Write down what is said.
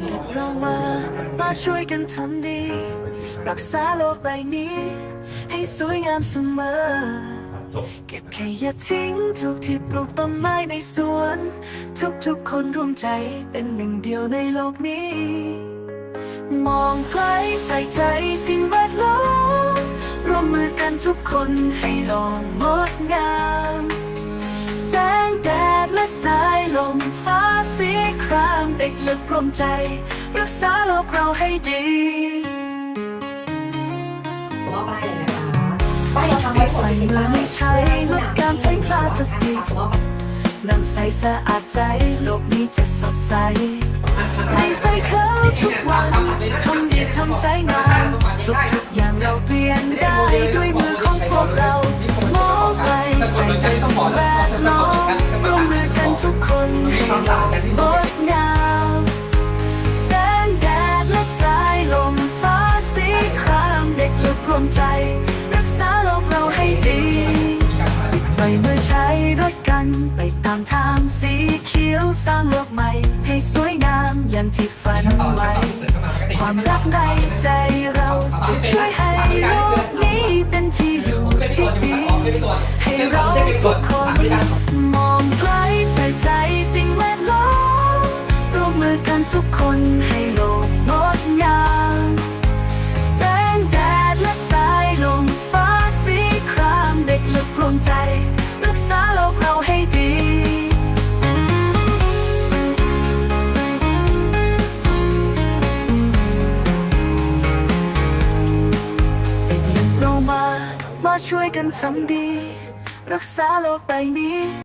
เก็บเรามา มาช่วยกันทำดี รักษาโลกใบนี้ ให้สวยงามเสมอ เก็บขยะทิ้งทุกที่ปลูกต้นไม้ในสวน ทุกๆคนร่วมใจเป็นหนึ่งเดียวในโลกนี้ มองไกลใส่ใจสิ่งแวดล้อมร่วมมือกันทุกคนให้โลกงดงาม รามเด็กเลือกร่วมใจ รักษาโลกเราให้ดีว่าป้ายเลยนะคะป้ายเราทำไว้หมดใส่สิบมือป้ายไม่ใช้ลดการใช้พลาสติกน้ำใสสะอาดใจ โลกนี้จะสดใสไม่ใส่เขาทุกวันทำดีทำใจงามทุกทุกๆอย่างเราเปลี่ยนได้ด้วยมือของพวกเรา รักษาโลกเราให้ดีปิดไฟเมื่อใช้ด้วยกัน ไปตามทางสีเขียวสร้างโลกใหม่ ให้สวยงามอย่างที่ฝันไว้ ความรักในใจเราจะช่วยให้โลกนี้เป็นที่อยู่ที่ดีให้เราทุกคนมองไกลใส่ใจสิ่งแวดล้อมร่วมมือกันทุกคนให้ ช่วยกันทำดี รักษาโลกใบนี้